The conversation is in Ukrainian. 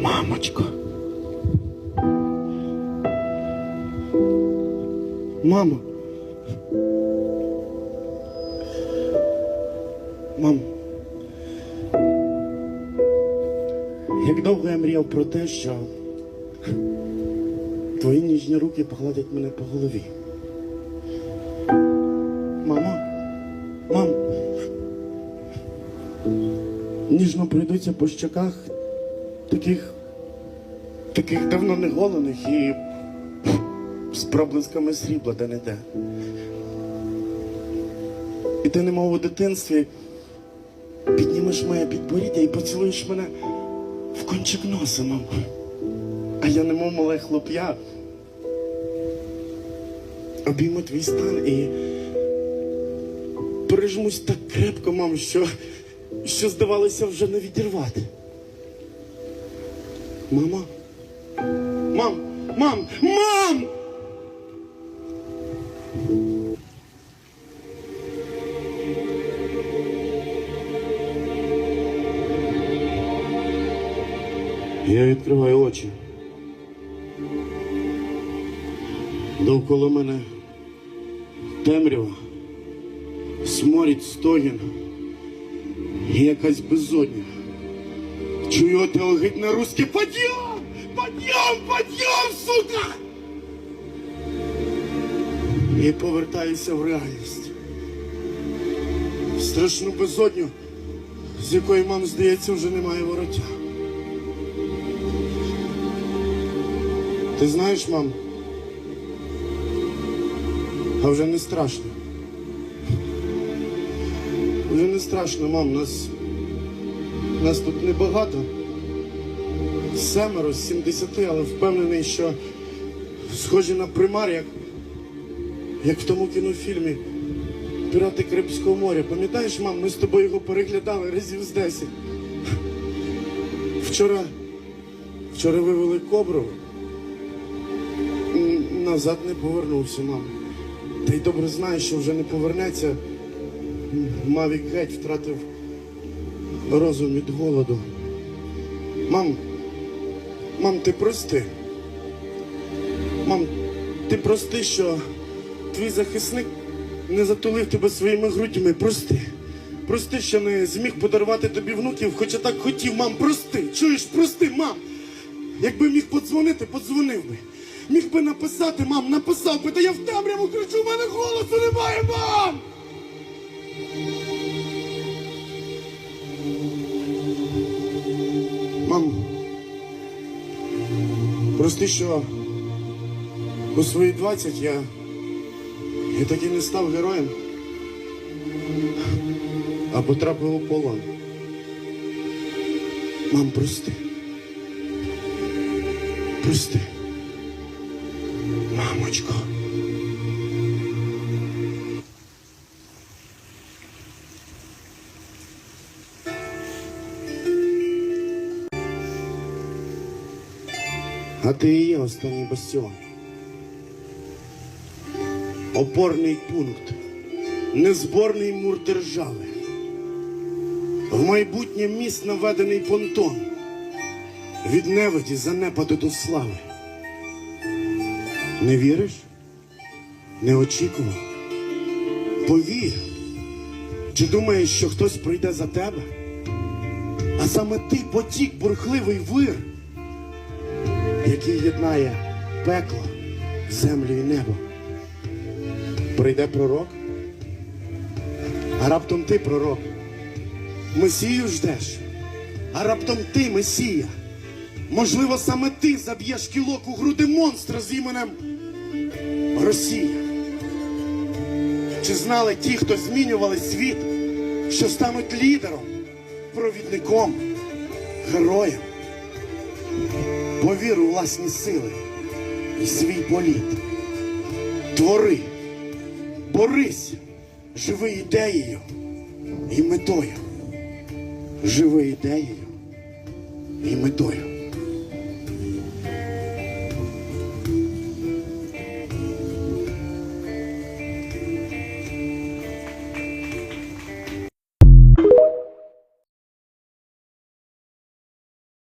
Мамочко. Мамо. Мам. Як довго я мріяв про те, що твої ніжні руки погладять мене по голові. Мамо, мам. Ніжно пройдуться по щоках таких, таких давно не голених і з проблисками срібла де не де. І ти, немов у дитинстві, піднімеш моє підборіддя і поцілуєш мене в кончик носа, мам. А я немов мале хлоп'я. Обійму твій стан і прижмусь так крепко, мам, що, що здавалося вже не відірвати. Мама? Мам! Мам! Мам! Я відкриваю очі. Довкола мене темрява, сморід, стогін і якась безодня. Чую оте огидне русське «Подъем! Подъем! Подъем, сука! І повертаюся в реальність. В страшну безодню, з якої мам, здається, вже немає вороття. Ти знаєш, мам? А вже не страшно. Вже не страшно, мам. Нас, нас тут небагато. Семеро з 70, але впевнений, що схожі на примар, як, як в тому кінофільмі Пірати Карибського моря. Пам'ятаєш, мам, ми з тобою його переглядали разів з 10. Вчора, вчора вивели кобру. Назад не повернувся, мам. Та й добре знаєш, що вже не повернеться. Мавік геть втратив розум від голоду. Мам, мам, ти прости. Мам, ти прости, що твій захисник не затулив тебе своїми грудьми. Прости. Прости, що не зміг подарувати тобі внуків, хоча так хотів, мам, прости. Чуєш, прости, мам. Якби міг подзвонити, подзвонив би. Міг би написати, мам, написав би, та я в темряву кричу, в мене голосу немає, мам! Мам, прости, що у свої 20 я, я так не став героєм, а потрапив у полон. Мам, прости. Прости. Мамочко. А ти і є останній бастіон. Опорний пункт, незборний мур держави. В майбутнє міст наведений понтон. Від невиді занепаду до слави. Не віриш? Не очікував? Повір. Чи думаєш, що хтось прийде за тебе? А саме ти потік бурхливий вир, який єднає пекло, землю і небо. Прийде пророк, а раптом ти пророк. Месію ждеш, а раптом ти Месія. Можливо, саме ти заб'єш кілок у груди монстра з іменем Росія. Чи знали ті, хто змінювали світ, що стануть лідером, провідником, героєм? Повір у власні сили і свій політ. Твори, борись, живи ідеєю і метою. Живи ідеєю і метою.